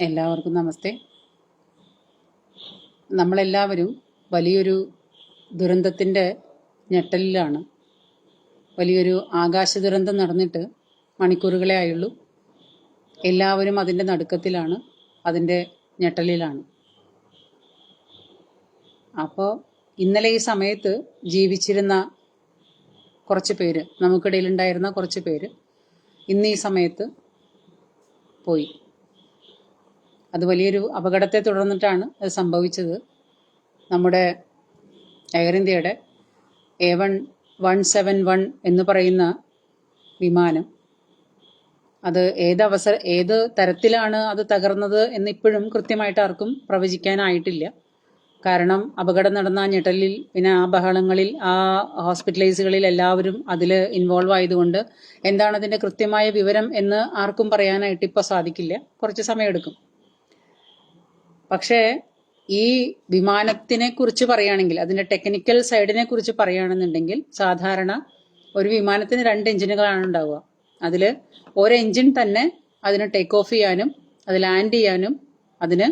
എല്ലാവർക്കും നമസ്തേ. നമ്മളെല്ലാവരും വലിയൊരു ദുരന്തത്തിന്റെ ഞെട്ടലിലാണ്. വലിയൊരു ആകാശ ദുരന്തം നടന്നിട്ട് മണിക്കൂറുകളെ ആയുള്ളൂ. എല്ലാവരും അതിന്റെ നടുക്കത്തിലാണ് അതിന്റെ ഞെട്ടലിലാണ്. അപ്പോൾ ഇന്നലെ ഈ സമയത്ത് ജീവിച്ചിരുന്ന കുറച്ച് പേര് നമുക്കിടയിലുണ്ടായിരുന്ന കുറച്ച് പേര് ഇന്ന് ഈ സമയത്ത് പോയി. അത് വലിയൊരു അപകടത്തെ തുടർന്നിട്ടാണ് അത് സംഭവിച്ചത്. നമ്മുടെ എയർ ഇന്ത്യയുടെ A one one seven one എന്ന് പറയുന്ന വിമാനം അത് ഏത് അവസര ഏത് തരത്തിലാണ് അത് തകർന്നത് എന്ന് ഇപ്പോഴും കൃത്യമായിട്ട് ആർക്കും പ്രവചിക്കാനായിട്ടില്ല. കാരണം അപകടം നടന്ന ഞെട്ടലിൽ പിന്നെ ആ ബഹളങ്ങളിൽ ആ ഹോസ്പിറ്റലൈസുകളിൽ എല്ലാവരും അതിൽ ഇൻവോൾവ് ആയതുകൊണ്ട് എന്താണ് അതിന്റെ കൃത്യമായ വിവരം എന്ന് ആർക്കും പറയാനായിട്ട് ഇപ്പോൾ സാധിക്കില്ല. കുറച്ച് സമയമെടുക്കും. പക്ഷേ ഈ വിമാനത്തിനെ കുറിച്ച് പറയുകയാണെങ്കിൽ അതിന്റെ ടെക്നിക്കൽ സൈഡിനെ കുറിച്ച് പറയുകയാണെന്നുണ്ടെങ്കിൽ സാധാരണ ഒരു വിമാനത്തിന് രണ്ട് എഞ്ചിനുകളാണ് ഉണ്ടാവുക. അതിൽ ഒരു എഞ്ചിൻ തന്നെ അതിന് ടേക്ക് ഓഫ് ചെയ്യാനും അത് ലാൻഡ് ചെയ്യാനും അതിന്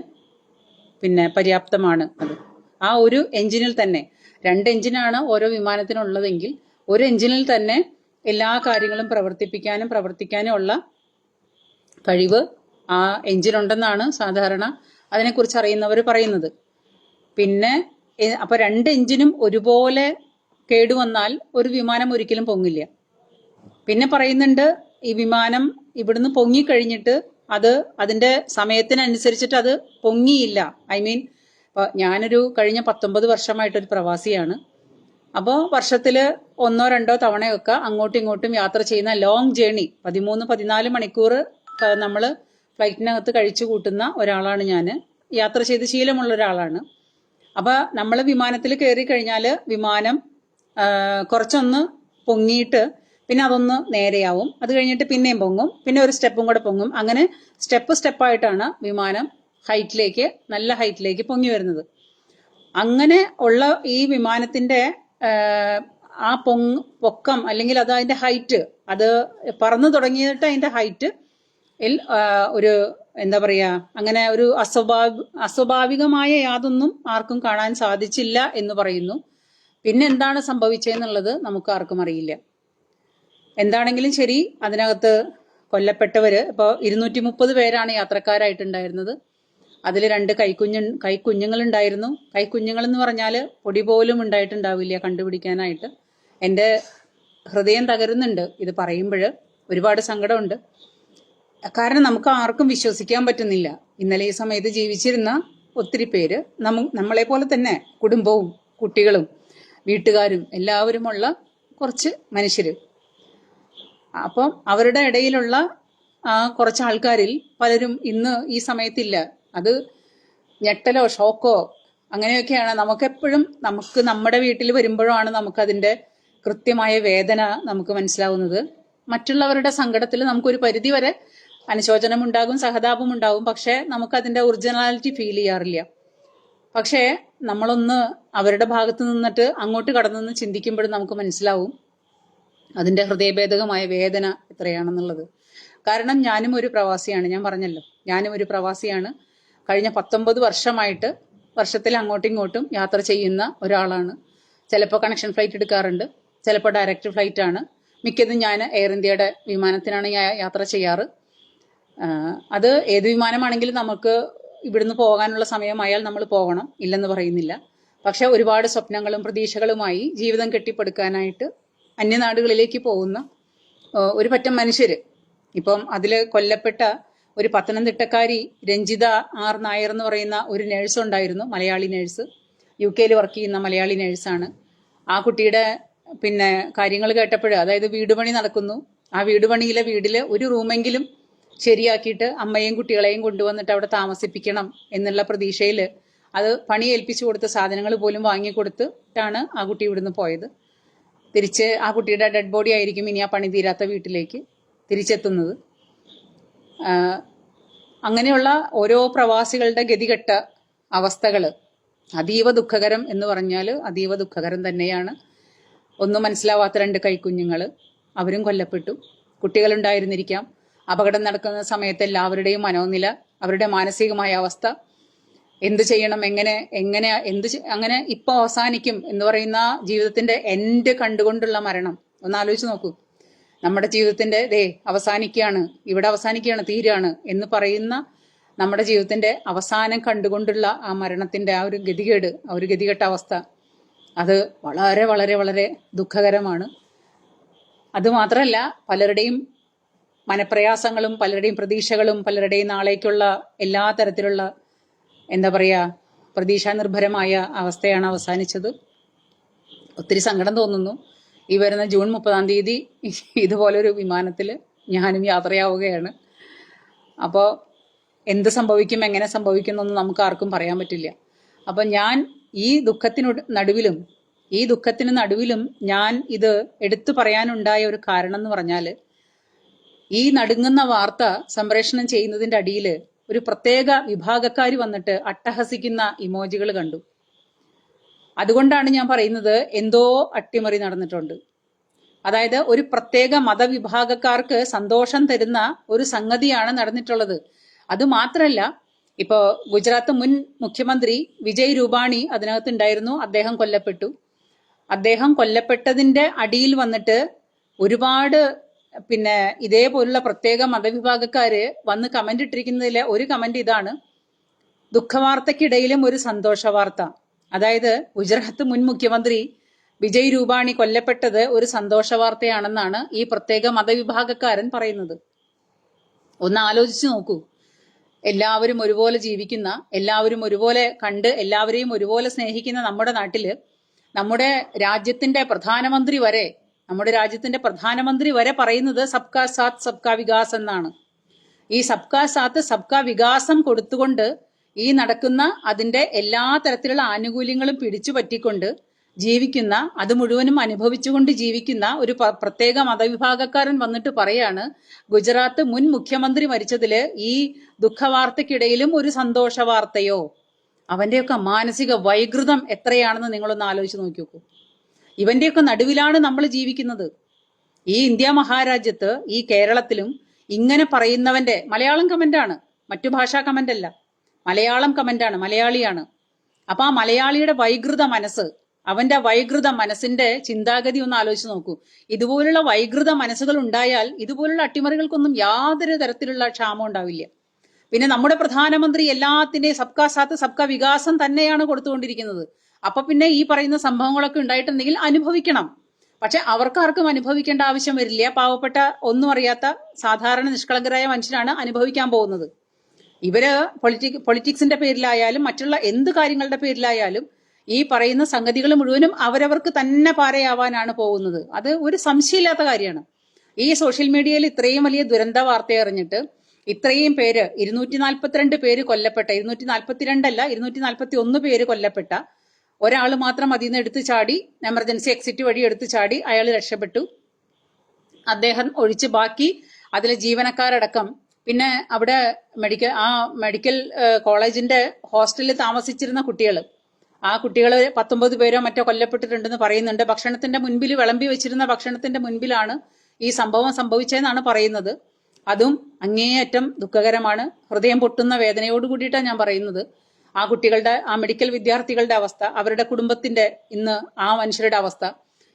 പിന്നെ പര്യാപ്തമാണ് അത്. ആ ഒരു എഞ്ചിനിൽ തന്നെ രണ്ട് എഞ്ചിനാണ് ഓരോ വിമാനത്തിനുള്ളതെങ്കിൽ ഒരു എഞ്ചിനിൽ തന്നെ എല്ലാ കാര്യങ്ങളും പ്രവർത്തിപ്പിക്കാനും പ്രവർത്തിക്കാനും ഉള്ള കഴിവ് ആ എഞ്ചിനുണ്ടെന്നാണ് സാധാരണ അതിനെക്കുറിച്ച് അറിയുന്നവർ പറയുന്നത്. പിന്നെ അപ്പൊ രണ്ട് എഞ്ചിനും ഒരുപോലെ കേടുവന്നാൽ ഒരു വിമാനം ഒരിക്കലും പൊങ്ങില്ല. പിന്നെ പറയുന്നുണ്ട് ഈ വിമാനം ഇവിടുന്ന് പൊങ്ങിക്കഴിഞ്ഞിട്ട് അത് അതിന്റെ സമയത്തിനനുസരിച്ചിട്ട് അത് പൊങ്ങിയില്ല. ഐ മീൻ ഞാനൊരു കഴിഞ്ഞ പത്തൊമ്പത് വർഷമായിട്ടൊരു പ്രവാസിയാണ്. അപ്പോൾ വർഷത്തിൽ ഒന്നോ രണ്ടോ തവണയൊക്കെ അങ്ങോട്ടും ഇങ്ങോട്ടും യാത്ര ചെയ്യുന്ന ലോങ് ജേണി പതിമൂന്ന് പതിനാല് മണിക്കൂർ നമ്മൾ ഫ്ലൈറ്റിനകത്ത് കഴിച്ചു കൂട്ടുന്ന ഒരാളാണ് ഞാൻ യാത്ര ചെയ്ത് ശീലമുള്ള ഒരാളാണ്. അപ്പൊ നമ്മൾ വിമാനത്തിൽ കയറി കഴിഞ്ഞാൽ വിമാനം കുറച്ചൊന്ന് പൊങ്ങിയിട്ട് പിന്നെ അതൊന്ന് നേരെയാവും. അത് കഴിഞ്ഞിട്ട് പിന്നെയും പൊങ്ങും. പിന്നെ ഒരു സ്റ്റെപ്പും കൂടെ പൊങ്ങും. അങ്ങനെ സ്റ്റെപ്പ് സ്റ്റെപ്പായിട്ടാണ് വിമാനം ഹൈറ്റിലേക്ക് നല്ല ഹൈറ്റിലേക്ക് പൊങ്ങി വരുന്നത്. അങ്ങനെ ഉള്ള ഈ വിമാനത്തിന്റെ ആ, ആ പൊങ് പൊക്കം അല്ലെങ്കിൽ അത് അതിന്റെ ഹൈറ്റ് അത് പറന്നു തുടങ്ങിയിട്ട് അതിന്റെ ഹൈറ്റ് ഒരു എന്താ പറയാ അങ്ങനെ ഒരു അസ്വാഭാവി അസ്വാഭാവികമായ യാതൊന്നും ആർക്കും കാണാൻ സാധിച്ചില്ല എന്ന് പറയുന്നു. പിന്നെ എന്താണ് സംഭവിച്ചതെന്നുള്ളത് നമുക്ക് ആർക്കും അറിയില്ല. എന്താണെങ്കിലും ശരി അതിനകത്ത് കൊല്ലപ്പെട്ടവര് ഇപ്പോൾ ഇരുന്നൂറ്റി മുപ്പത് പേരാണ് യാത്രക്കാരായിട്ടുണ്ടായിരുന്നത്. അതിൽ രണ്ട് കൈക്കുഞ്ഞു കൈക്കുഞ്ഞുങ്ങളുണ്ടായിരുന്നു. കൈക്കുഞ്ഞുങ്ങൾ എന്ന് പറഞ്ഞാൽ പൊടി പോലും ഉണ്ടായിട്ടുണ്ടാവില്ല കണ്ടുപിടിക്കാനായിട്ട്. എന്റെ ഹൃദയം തകരുന്നുണ്ട് ഇത് പറയുമ്പോൾ ഒരുപാട് സങ്കടമുണ്ട്. കാരണം നമുക്ക് ആർക്കും വിശ്വസിക്കാൻ പറ്റുന്നില്ല. ഇന്നലെ ഈ സമയത്ത് ജീവിച്ചിരുന്ന ഒത്തിരി പേര് നമ്മ നമ്മളെ പോലെ തന്നെ കുടുംബവും കുട്ടികളും വീട്ടുകാരും എല്ലാവരുമുള്ള കുറച്ച് മനുഷ്യർ അപ്പം അവരുടെ ഇടയിലുള്ള കുറച്ച് ആൾക്കാരിൽ പലരും ഇന്ന് ഈ സമയത്തില്ല. അത് ഞെട്ടലോ ഷോക്കോ അങ്ങനെയൊക്കെയാണ്. നമുക്കെപ്പോഴും നമുക്ക് നമ്മുടെ വീട്ടിൽ വരുമ്പോഴാണ് നമുക്കതിന്റെ കൃത്യമായ വേദന നമുക്ക് മനസ്സിലാവുന്നത്. മറ്റുള്ളവരുടെ സങ്കടത്തിൽ നമുക്കൊരു പരിധി വരെ അനുശോചനം ഉണ്ടാകും സഹതാപം ഉണ്ടാകും പക്ഷേ നമുക്ക് അതിന്റെ ഒറിജിനാലിറ്റി ഫീൽ ചെയ്യാറില്ല. പക്ഷേ നമ്മളൊന്ന് അവരുടെ ഭാഗത്ത് നിന്നിട്ട് അങ്ങോട്ട് കടന്നു ചിന്തിക്കുമ്പോഴും നമുക്ക് മനസ്സിലാവും അതിന്റെ ഹൃദയഭേദകമായ വേദന എത്രയാണെന്നുള്ളത്. കാരണം ഞാനും ഒരു പ്രവാസിയാണ്. ഞാൻ പറഞ്ഞല്ലോ ഞാനും ഒരു പ്രവാസിയാണ്. കഴിഞ്ഞ പത്തൊമ്പത് വർഷമായിട്ട് വർഷത്തിൽ അങ്ങോട്ടും ഇങ്ങോട്ടും യാത്ര ചെയ്യുന്ന ഒരാളാണ്. ചിലപ്പോൾ കണക്ഷൻ ഫ്ലൈറ്റ് എടുക്കാറുണ്ട്. ചിലപ്പോൾ ഡയറക്റ്റ് ഫ്ലൈറ്റ് ആണ്. മിക്കതും ഞാൻ എയർ ഇന്ത്യയുടെ വിമാനത്തിനാണ് ഞാൻ യാത്ര ചെയ്യാറ്. അത് ഏത് വിമാനമാണെങ്കിലും നമുക്ക് ഇവിടുന്ന് പോകാനുള്ള സമയമായാൽ നമ്മൾ പോകണം ഇല്ലെന്ന് പറയുന്നില്ല. പക്ഷെ ഒരുപാട് സ്വപ്നങ്ങളും പ്രതീക്ഷകളുമായി ജീവിതം കെട്ടിപ്പടുക്കാനായിട്ട് അന്യനാടുകളിലേക്ക് പോകുന്ന ഒരു പറ്റം മനുഷ്യർ ഇപ്പം അതിൽ കൊല്ലപ്പെട്ട ഒരു പത്തനംതിട്ടക്കാരി രഞ്ജിത ആർ നായർ എന്ന് പറയുന്ന ഒരു നേഴ്സ് ഉണ്ടായിരുന്നു മലയാളി നേഴ്സ് യു കെയിൽ വർക്ക് ചെയ്യുന്ന മലയാളി നേഴ്സാണ് ആ കുട്ടിയുടെ പിന്നെ കാര്യങ്ങൾ കേട്ടപ്പോൾ അതായത് വീടുപണി നടക്കുന്നു. ആ വീടുപണിയിലെ വീട്ടിൽ ഒരു റൂമെങ്കിലും ശരിയാക്കിയിട്ട് അമ്മയെയും കുട്ടികളെയും കൊണ്ടുവന്നിട്ട് അവിടെ താമസിപ്പിക്കണം എന്നുള്ള പ്രതീക്ഷയിൽ അത് പണി ഏൽപ്പിച്ചു കൊടുത്ത സാധനങ്ങൾ പോലും വാങ്ങിക്കൊടുത്തിട്ടാണ് ആ കുട്ടി ഇവിടുന്ന് പോയത്. തിരിച്ച് ആ കുട്ടിയുടെ ഡെഡ് ബോഡി ആയിരിക്കും ഇനി ആ പണി തീരാത്ത വീട്ടിലേക്ക് തിരിച്ചെത്തുന്നത്. അങ്ങനെയുള്ള ഓരോ പ്രവാസികളുടെ ഗതികെട്ട അവസ്ഥകൾ അതീവ ദുഃഖകരം എന്ന് പറഞ്ഞാൽ അതീവ ദുഃഖകരം തന്നെയാണ്. ഒന്നും മനസ്സിലാവാത്ത രണ്ട് കൈക്കുഞ്ഞുങ്ങൾ അവരും കൊല്ലപ്പെട്ടു. കുട്ടികളുണ്ടായിരുന്നിരിക്കാം. അപകടം നടക്കുന്ന സമയത്ത് എല്ലാവരുടെയും മനോനില അവരുടെ മാനസികമായ അവസ്ഥ എന്ത് ചെയ്യണം എങ്ങനെ എങ്ങനെ എന്ത് അങ്ങനെ ഇപ്പൊ അവസാനിക്കും എന്ന് പറയുന്ന ജീവിതത്തിന്റെ എൻഡ് കണ്ടുകൊണ്ടുള്ള മരണം. ഒന്ന് ആലോചിച്ച് നോക്കൂ. നമ്മുടെ ജീവിതത്തിന്റെ ദേ അവസാനിക്കുകയാണ് ഇവിടെ അവസാനിക്കുകയാണ് തീരാണ് എന്ന് പറയുന്ന നമ്മുടെ ജീവിതത്തിന്റെ അവസാനം കണ്ടുകൊണ്ടുള്ള ആ മരണത്തിന്റെ ആ ഒരു ഗതികേട് ആ ഒരു ഗതികെട്ട അവസ്ഥ അത് വളരെ വളരെ വളരെ ദുഃഖകരമാണ്. അതുമാത്രമല്ല പലരുടെയും മനപ്രയാസങ്ങളും പലരുടെയും പ്രതീക്ഷകളും പലരുടെയും നാളേക്കുള്ള എല്ലാ തരത്തിലുള്ള എന്താ പറയുക പ്രതീക്ഷാനിർഭരമായ അവസ്ഥയാണ് അവസാനിച്ചത്. ഒത്തിരി സങ്കടം തോന്നുന്നു. ഈ വരുന്ന ജൂൺ മുപ്പതാം തീയതി ഇതുപോലൊരു വിമാനത്തിൽ ഞാനും യാത്രയാവുകയാണ്. അപ്പോൾ എന്ത് സംഭവിക്കും എങ്ങനെ സംഭവിക്കും എന്നൊന്നും നമുക്ക് ആർക്കും പറയാൻ പറ്റില്ല. അപ്പം ഞാൻ ഈ ദുഃഖത്തിനു നടുവിലും ഈ ദുഃഖത്തിന് നടുവിലും ഞാൻ ഇത് എടുത്തു പറയാനുണ്ടായ ഒരു കാരണം എന്ന് പറഞ്ഞാൽ ഈ നടുങ്ങുന്ന വാർത്ത സംപ്രേഷണം ചെയ്യുന്നതിന്റെ അടിയിൽ ഒരു പ്രത്യേക വിഭാഗക്കാർ വന്നിട്ട് അട്ടഹസിക്കുന്ന ഇമോജികൾ കണ്ടു. അതുകൊണ്ടാണ് ഞാൻ പറയുന്നത് എന്തോ അട്ടിമറി നടന്നിട്ടുണ്ട്. അതായത് ഒരു പ്രത്യേക മതവിഭാഗക്കാർക്ക് സന്തോഷം തരുന്ന ഒരു സംഗതിയാണ് നടന്നിട്ടുള്ളത്. അത് മാത്രമല്ല ഇപ്പോ ഗുജറാത്ത് മുൻ മുഖ്യമന്ത്രി വിജയ് രൂപാണി അതിനകത്ത് ഉണ്ടായിരുന്നു അദ്ദേഹം കൊല്ലപ്പെട്ടു. അദ്ദേഹം കൊല്ലപ്പെട്ടതിന്റെ അടിയിൽ വന്നിട്ട് ഒരുപാട് പിന്നെ ഇതേപോലുള്ള പ്രത്യേക മതവിഭാഗക്കാര് വന്ന് കമന്റ് ഇട്ടിരിക്കുന്നതിലെ ഒരു കമന്റ് ഇതാണ്. ദുഃഖവാർത്തക്കിടയിലും ഒരു സന്തോഷ വാർത്ത അതായത് ഗുജറാത്ത് മുൻ മുഖ്യമന്ത്രി വിജയ് രൂപാണി കൊല്ലപ്പെട്ടത് ഒരു സന്തോഷ വാർത്തയാണെന്നാണ് ഈ പ്രത്യേക മതവിഭാഗക്കാരൻ പറയുന്നത്. ഒന്ന് ആലോചിച്ചു നോക്കൂ. എല്ലാവരും ഒരുപോലെ ജീവിക്കുന്ന എല്ലാവരും ഒരുപോലെ കണ്ട് എല്ലാവരെയും ഒരുപോലെ സ്നേഹിക്കുന്ന നമ്മുടെ നാട്ടിൽ നമ്മുടെ രാജ്യത്തിന്റെ പ്രധാനമന്ത്രി വരെ നമ്മുടെ രാജ്യത്തിന്റെ പ്രധാനമന്ത്രി വരെ പറയുന്നത് സബ്കാ സാത്ത് സബ്കാ വികാസ് എന്നാണ്. ഈ സബ്കാ സാത്ത് സബ്കാ വികാസം കൊടുത്തുകൊണ്ട് ഈ നടക്കുന്ന അതിന്റെ എല്ലാ തരത്തിലുള്ള ആനുകൂല്യങ്ങളും പിടിച്ചു പറ്റിക്കൊണ്ട് ജീവിക്കുന്ന അത് മുഴുവനും അനുഭവിച്ചുകൊണ്ട് ജീവിക്കുന്ന ഒരു പ്രത്യേക മതവിഭാഗക്കാരൻ വന്നിട്ട് പറയാണ് ഗുജറാത്ത് മുൻ മുഖ്യമന്ത്രി മരിച്ചതിൽ ഈ ദുഃഖവാർത്തക്കിടയിലും ഒരു സന്തോഷ വാർത്തയോ അവന്റെയൊക്കെ മാനസിക വൈകൃതം എത്രയാണെന്ന് നിങ്ങളൊന്ന് ആലോചിച്ച് നോക്കി നോക്കൂ ഇവന്റെയൊക്കെ നടുവിലാണ് നമ്മൾ ജീവിക്കുന്നത്. ഈ ഇന്ത്യ മഹാരാജ്യത്ത് ഈ കേരളത്തിലും ഇങ്ങനെ പറയുന്നവന്റെ മലയാളം കമന്റാണ് മറ്റു ഭാഷാ കമന്റ് അല്ല. മലയാളം കമന്റാണ് മലയാളിയാണ്. അപ്പൊ ആ മലയാളിയുടെ വൈകൃത മനസ്സ് അവന്റെ വൈകൃത മനസ്സിന്റെ ചിന്താഗതി ഒന്ന് ആലോചിച്ച് നോക്കൂ. ഇതുപോലുള്ള വൈകൃത മനസ്സുകൾ ഉണ്ടായാൽ ഇതുപോലുള്ള അട്ടിമറികൾക്കൊന്നും യാതൊരു തരത്തിലുള്ള ക്ഷാമം ഉണ്ടാവില്ല. പിന്നെ നമ്മുടെ പ്രധാനമന്ത്രി എല്ലാത്തിന്റെയും സബ്കാ സാത്ത് സബ്കാ വികാസം തന്നെയാണ് കൊടുത്തുകൊണ്ടിരിക്കുന്നത്. അപ്പൊ പിന്നെ ഈ പറയുന്ന സംഭവങ്ങളൊക്കെ ഉണ്ടായിട്ടുണ്ടെങ്കിൽ അനുഭവിക്കണം. പക്ഷെ അവർക്കാർക്കും അനുഭവിക്കേണ്ട ആവശ്യം വരില്ല. പാവപ്പെട്ട ഒന്നും അറിയാത്ത സാധാരണ നിഷ്കളങ്കരായ മനുഷ്യനാണ് അനുഭവിക്കാൻ പോകുന്നത്. ഇവർ പൊളിറ്റിക് പൊളിറ്റിക്സിന്റെ പേരിലായാലും മറ്റുള്ള എന്ത് കാര്യങ്ങളുടെ പേരിലായാലും ഈ പറയുന്ന സംഗതികൾ മുഴുവനും അവരവർക്ക് തന്നെ പാരയാവാനാണ് പോകുന്നത്. അത് ഒരു സംശയമില്ലാത്ത കാര്യമാണ്. ഈ സോഷ്യൽ മീഡിയയിൽ ഇത്രയും വലിയ ദുരന്ത വാർത്ത അറിഞ്ഞിട്ട് ഇത്രയും പേര് ഇരുന്നൂറ്റി നാൽപ്പത്തിരണ്ട് പേര് കൊല്ലപ്പെട്ട ഇരുന്നൂറ്റി നാൽപ്പത്തിരണ്ടല്ല ഇരുന്നൂറ്റി നാൽപ്പത്തി ഒന്ന് പേര് കൊല്ലപ്പെട്ട ഒരാൾ മാത്രം അതിൽ നിന്ന് എടുത്തു ചാടി എമർജൻസി എക്സിറ്റ് വഴി എടുത്തു ചാടി അയാൾ രക്ഷപ്പെട്ടു. അദ്ദേഹം ഒഴിച്ച് ബാക്കി അതിലെ ജീവനക്കാരടക്കം. പിന്നെ അവിടെ മെഡിക്കൽ ആ മെഡിക്കൽ കോളേജിന്റെ ഹോസ്റ്റലിൽ താമസിച്ചിരുന്ന കുട്ടികൾ ആ കുട്ടികൾ പത്തൊമ്പത് പേരോ മറ്റോ കൊല്ലപ്പെട്ടിട്ടുണ്ടെന്ന് പറയുന്നുണ്ട്. ഭക്ഷണത്തിന്റെ മുൻപിൽ വിളമ്പി വെച്ചിരുന്ന ഭക്ഷണത്തിന്റെ മുൻപിലാണ് ഈ സംഭവം സംഭവിച്ചതെന്നാണ് പറയുന്നത്. അതും അങ്ങേയറ്റം ദുഃഖകരമാണ്. ഹൃദയം പൊട്ടുന്ന വേദനയോട് കൂടിയിട്ടാണ് ഞാൻ പറയുന്നത്. ആ കുട്ടികളുടെ ആ മെഡിക്കൽ വിദ്യാർത്ഥികളുടെ അവസ്ഥ അവരുടെ കുടുംബത്തിന്റെ ഇന്ന് ആ മനുഷ്യരുടെ അവസ്ഥ.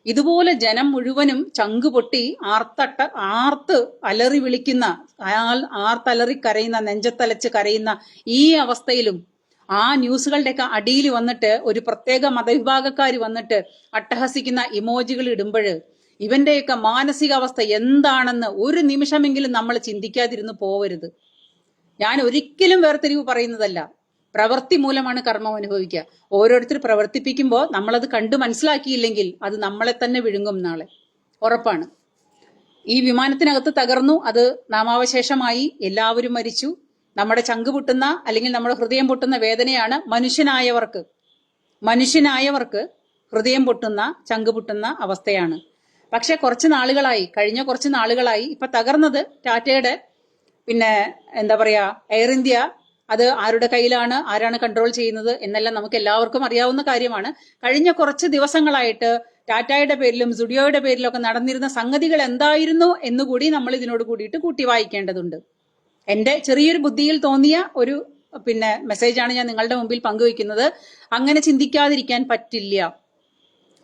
ഇതുപോലെ ജനം മുഴുവനും ചങ്ക് പൊട്ടി ആർത്തട്ട ആർത്ത് അലറി വിളിക്കുന്ന അയാൾ ആർത്തലറി കരയുന്ന നെഞ്ചത്തലച്ച് കരയുന്ന ഈ അവസ്ഥയിലും ആ ന്യൂസുകളുടെയൊക്കെ അടിയിൽ വന്നിട്ട് ഒരു പ്രത്യേക മതവിഭാഗക്കാർ വന്നിട്ട് അട്ടഹസിക്കുന്ന ഇമോജികൾ ഇടുമ്പോൾ ഇവന്റെയൊക്കെ മാനസികാവസ്ഥ എന്താണെന്ന് ഒരു നിമിഷമെങ്കിലും നമ്മൾ ചിന്തിക്കാതിരുന്ന് പോവരുത്. ഞാൻ ഒരിക്കലും വേർതിരിവ് പറയുന്നതല്ല. പ്രവൃത്തി മൂലമാണ് കർമ്മം അനുഭവിക്കുക. ഓരോരുത്തർ പ്രവർത്തിപ്പിക്കുമ്പോൾ നമ്മളത് കണ്ടു മനസ്സിലാക്കിയില്ലെങ്കിൽ അത് നമ്മളെ തന്നെ വിഴുങ്ങും നാളെ. ഉറപ്പാണ്. ഈ വിമാനത്തിനകത്ത് തകർന്നു അത് നാമാവശേഷമായി എല്ലാവരും മരിച്ചു. നമ്മുടെ ചങ്ക് പൊട്ടുന്ന അല്ലെങ്കിൽ നമ്മുടെ ഹൃദയം പൊട്ടുന്ന വേദനയാണ് മനുഷ്യനായവർക്ക്. മനുഷ്യനായവർക്ക് ഹൃദയം പൊട്ടുന്ന ചങ്ക് പൊട്ടുന്ന അവസ്ഥയാണ്. പക്ഷെ കുറച്ച് നാളുകളായി കഴിഞ്ഞ കുറച്ച് നാളുകളായി ഇപ്പൊ തകർന്നത് ടാറ്റയുടെ പിന്നെ എന്താ പറയാ എയർ ഇന്ത്യ അത് ആരുടെ കയ്യിലാണ് ആരാണ് കൺട്രോൾ ചെയ്യുന്നത് എന്നെല്ലാം നമുക്ക് എല്ലാവർക്കും അറിയാവുന്ന കാര്യമാണ്. കഴിഞ്ഞ കുറച്ച് ദിവസങ്ങളായിട്ട് ടാറ്റായുടെ പേരിലും സുഡിയോയുടെ പേരിലും ഒക്കെ നടന്നിരുന്ന സംഗതികൾ എന്തായിരുന്നു എന്നുകൂടി നമ്മൾ ഇതിനോട് കൂടിയിട്ട് കൂട്ടി വായിക്കേണ്ടതുണ്ട്. എന്റെ ചെറിയൊരു ബുദ്ധിയിൽ തോന്നിയ ഒരു പിന്നെ മെസ്സേജാണ് ഞാൻ നിങ്ങളുടെ മുമ്പിൽ പങ്കുവെക്കുന്നത് അങ്ങനെ ചിന്തിക്കാതിരിക്കാൻ പറ്റില്ല.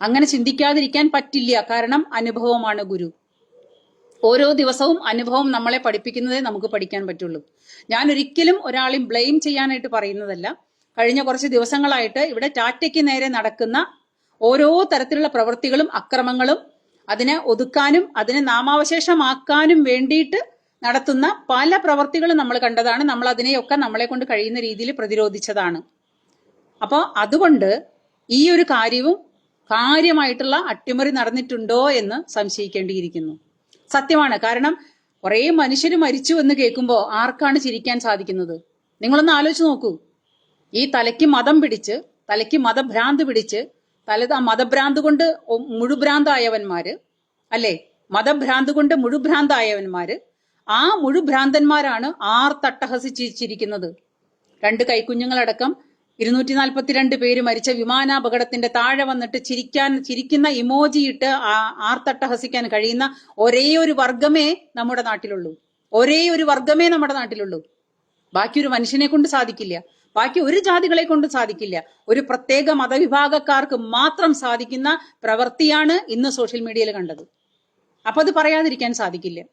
അങ്ങനെ ചിന്തിക്കാതിരിക്കാൻ പറ്റില്ല. കാരണം അനുഭവമാണ് ഗുരു. ഓരോ ദിവസവും അനുഭവം നമ്മളെ പഠിപ്പിക്കുന്നതേ നമുക്ക് പഠിക്കാൻ പറ്റുള്ളൂ. ഞാൻ ഒരിക്കലും ഒരാളെയും ബ്ലെയിം ചെയ്യാനായിട്ട് പറയുന്നതല്ല. കഴിഞ്ഞ കുറച്ച് ദിവസങ്ങളായിട്ട് ഇവിടെ ടാറ്റയ്ക്ക് നേരെ നടക്കുന്ന ഓരോ തരത്തിലുള്ള പ്രവൃത്തികളും അക്രമങ്ങളും അതിനെ ഒതുക്കാനും അതിനെ നാമാവശേഷമാക്കാനും വേണ്ടിയിട്ട് നടത്തുന്ന പല പ്രവൃത്തികളും നമ്മൾ കണ്ടതാണ്. നമ്മൾ അതിനെയൊക്കെ നമ്മളെ കൊണ്ട് കഴിയുന്ന രീതിയിൽ പ്രതിരോധിച്ചതാണ്. അപ്പോൾ അതുകൊണ്ട് ഈ ഒരു കാര്യവും കാര്യമായിട്ടുള്ള അട്ടിമറി നടന്നിട്ടുണ്ടോ എന്ന് സംശയിക്കേണ്ടിയിരിക്കുന്നു. സത്യമാണ്. കാരണം കുറേ മനുഷ്യർ മരിച്ചു എന്ന് കേൾക്കുമ്പോൾ ആർക്കാണ് ചിരിക്കാൻ സാധിക്കുന്നത്? നിങ്ങളൊന്ന് ആലോചിച്ച് നോക്കൂ. ഈ തലയ്ക്ക് മതം പിടിച്ച് തലയ്ക്ക് മതഭ്രാന്ത് പിടിച്ച് തല മതഭ്രാന്ത് കൊണ്ട് മുഴുഭ്രാന്തായവന്മാര് അല്ലേ? മതഭ്രാന്ത് കൊണ്ട് മുഴുഭ്രാന്തായവന്മാര് ആ മുഴുഭ്രാന്തന്മാരാണ് ആർ തട്ടഹസിച്ചിരിക്കുന്നത് രണ്ട് കൈക്കുഞ്ഞുങ്ങളടക്കം ഇരുന്നൂറ്റി നാൽപ്പത്തിരണ്ട് പേര് മരിച്ച വിമാനാപകടത്തിന്റെ താഴെ വന്നിട്ട് ചിരിക്കാൻ ചിരിക്കുന്ന ഇമോജി ഇട്ട് ആ- ആർത്തട്ടഹസിക്കാൻ കഴിയുന്ന ഒരേ ഒരു വർഗമേ നമ്മുടെ നാട്ടിലുള്ളൂ. ഒരേ ഒരു വർഗമേ നമ്മുടെ നാട്ടിലുള്ളൂ. ബാക്കി ഒരു മനുഷ്യനെ കൊണ്ട് സാധിക്കില്ല. ബാക്കി ഒരു ജാതികളെ കൊണ്ട് സാധിക്കില്ല. ഒരു പ്രത്യേക മതവിഭാഗക്കാർക്ക് മാത്രം സാധിക്കുന്ന പ്രവൃത്തിയാണ് ഇന്ന് സോഷ്യൽ മീഡിയയിൽ കണ്ടത്. അപ്പൊ അത് പറയാതിരിക്കാൻ സാധിക്കില്ല.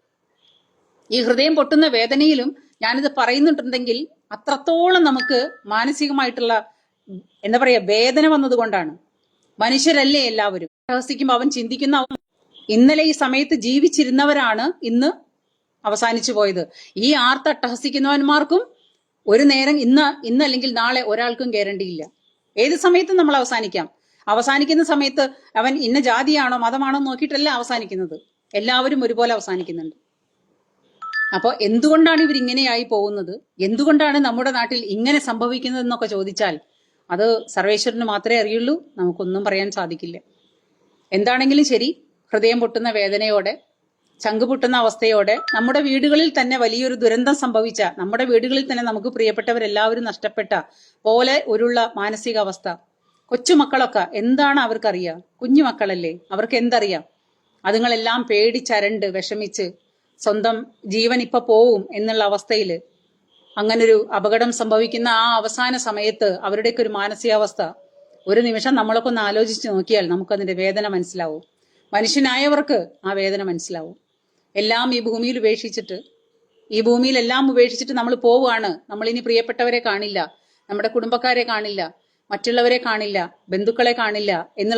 ഈ ഹൃദയം പൊട്ടുന്ന വേദനയിലും ഞാനിത് പറയുന്നുണ്ടെങ്കിൽ അത്രത്തോളം നമുക്ക് മാനസികമായിട്ടുള്ള എന്താ പറയാ വേദന വന്നതുകൊണ്ടാണ്. മനുഷ്യരല്ലേ എല്ലാവരും? പ്രവസിക്കുമ്പോൾ അവൻ ചിന്തിക്കുന്ന അവൻ. ഇന്നലെ ഈ സമയത്ത് ജീവിച്ചിരുന്നവരാണ് ഇന്ന് അവസാനിച്ചു പോയത്. ഈ ആർത്ത അട്ടഹസിക്കുന്നവന്മാർക്കും ഒരു നേരം ഇന്ന് ഇന്ന് അല്ലെങ്കിൽ നാളെ ഒരാൾക്കും കയറേണ്ടിയില്ല ഏത് സമയത്തും നമ്മൾ അവസാനിക്കാം. അവസാനിക്കുന്ന സമയത്ത് അവൻ ഇന്ന ജാതിയാണോ മതമാണോ നോക്കിയിട്ടല്ല അവസാനിക്കുന്നത്. എല്ലാവരും ഒരുപോലെ അവസാനിക്കുന്നുണ്ട്. അപ്പോൾ എന്തുകൊണ്ടാണ് ഇവർ ഇങ്ങനെയായി പോകുന്നത്? എന്തുകൊണ്ടാണ് നമ്മുടെ നാട്ടിൽ ഇങ്ങനെ സംഭവിക്കുന്നത് എന്നൊക്കെ ചോദിച്ചാൽ അത് സർവേശ്വരന് മാത്രമേ അറിയുള്ളൂ നമുക്കൊന്നും പറയാൻ സാധിക്കില്ല. എന്താണെങ്കിലും ശരി ഹൃദയം പൊട്ടുന്ന വേദനയോടെ ചങ്ക് പൊട്ടുന്ന അവസ്ഥയോടെ നമ്മുടെ വീടുകളിൽ തന്നെ വലിയൊരു ദുരന്തം സംഭവിച്ച നമ്മുടെ വീടുകളിൽ തന്നെ നമുക്ക് പ്രിയപ്പെട്ടവരെല്ലാവരും നഷ്ടപ്പെട്ട പോലെ ഒരുള്ള മാനസികാവസ്ഥ. കൊച്ചുമക്കളൊക്കെ എന്താണ് അവർക്കറിയാം? കുഞ്ഞുമക്കളല്ലേ? അവർക്ക് എന്തറിയാം? അതുങ്ങളെല്ലാം പേടിച്ചരണ്ട് വിഷമിച്ച് സ്വന്തം ജീവൻ ഇപ്പൊ പോവും എന്നുള്ള അവസ്ഥയിൽ അങ്ങനൊരു അപകടം സംഭവിക്കുന്ന ആ അവസാന സമയത്ത് അവരുടെയൊക്കെ ഒരു മാനസികാവസ്ഥ. ഒരു നിമിഷം നമ്മളൊക്കെ ഒന്ന് ആലോചിച്ച് നോക്കിയാൽ നമുക്കതിന്റെ വേദന മനസ്സിലാവും. മനുഷ്യനായവർക്ക് ആ വേദന മനസ്സിലാവും. എല്ലാം ഈ ഭൂമിയിൽ ഉപേക്ഷിച്ചിട്ട് ഈ ഭൂമിയിൽ എല്ലാം ഉപേക്ഷിച്ചിട്ട് നമ്മൾ പോവുകയാണ്. നമ്മളിനി പ്രിയപ്പെട്ടവരെ കാണില്ല നമ്മുടെ കുടുംബക്കാരെ കാണില്ല മറ്റുള്ളവരെ കാണില്ല ബന്ധുക്കളെ കാണില്ല എന്നുള്ള